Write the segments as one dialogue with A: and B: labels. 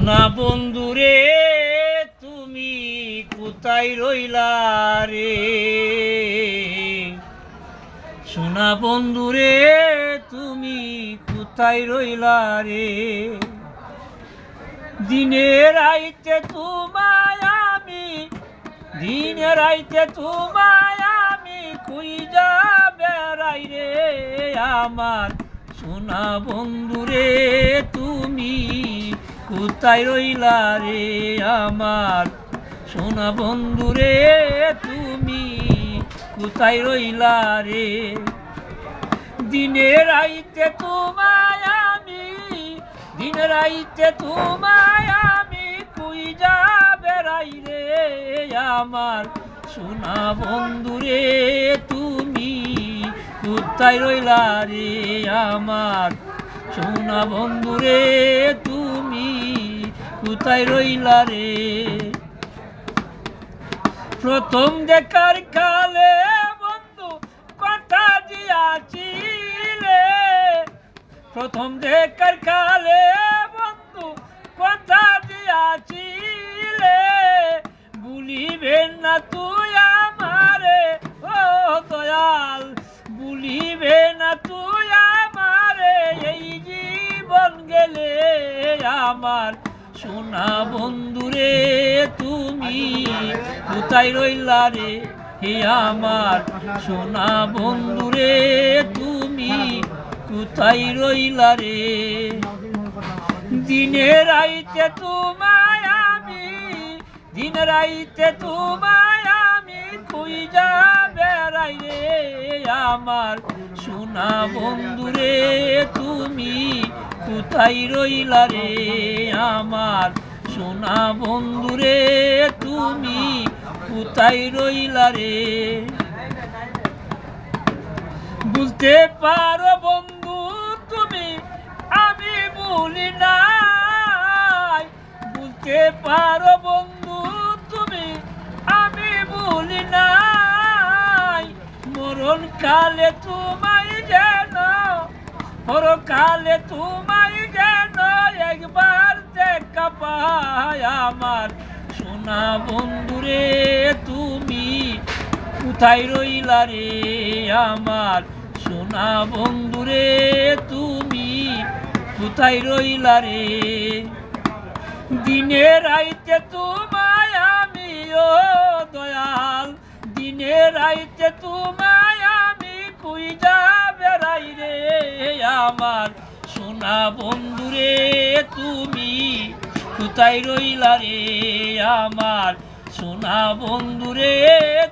A: সোনা বন্ধুরে তুমি কোথায় রইলা রে? সোনা বন্ধুরে তুমি কোথায় রইলা রে? দিনের আইতে তোমায় আমি দিনের আইতে তোমায় আমি খুঁজা বেড়াই রে আমার। সোনা বন্ধুরে তুমি কোথায় রইলা রে আমার। সোনা বন্ধু রে, তুমি কোথায় রইলা রে? দিনের আইতে তোমায় আমি দিনের আইতে তোমায় আমি কুইজা বেড়াই রে আমার? সোনা বন্ধু রে, তুমি কোথায় রইলা রে আমার? সোনা বন্ধুরে তুমি কোথায় রইলা রে। প্রথম দেখার কালে বন্ধু কথা দিয়াছিলে। প্রথম দেখার কালে বন্ধু কথা দিয়াছিলে। ভুলিবেন না তুই আমারে, ও দয়াল ভুলিবে না তুই আমারে, এই জীবন গেলে আমার সোনা বন্ধুরে, তুমি কোথায় রইলা রে? হে আমার সোনা বন্ধুরে, তুমি কোথায় রইলা রে? দিনের আইতে তোমায় আমি, দিনের আইতে তোমায় খুঁজা বেড়াই রে, আমার সোনা বন্ধুরে তুমি কোথায় রইলা রে? আমার সোনা বন্ধুরে তুমি কোথায় রইলা রে? বুঝতে পারো বন্ধু তুমি, আমি বলি নাই। বুঝতে পারো কালে তোমায় যেন পরকালে তোমায় যেন একবার দেখা পায় আমার। সোনা বন্ধুরে তুমি কোথায় রইলা রে আমার? সোনা বন্ধুরে তুমি কোথায় রইলা রে? দিনের আইতে তোমায় আমার সোনা বন্ধুরে, তুমি কোথায় রইলা রে? আমার সোনা বন্ধুরে,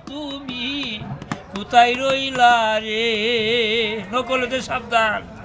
A: তুমি কোথায় রইলা রে? নকলতে সাবধান।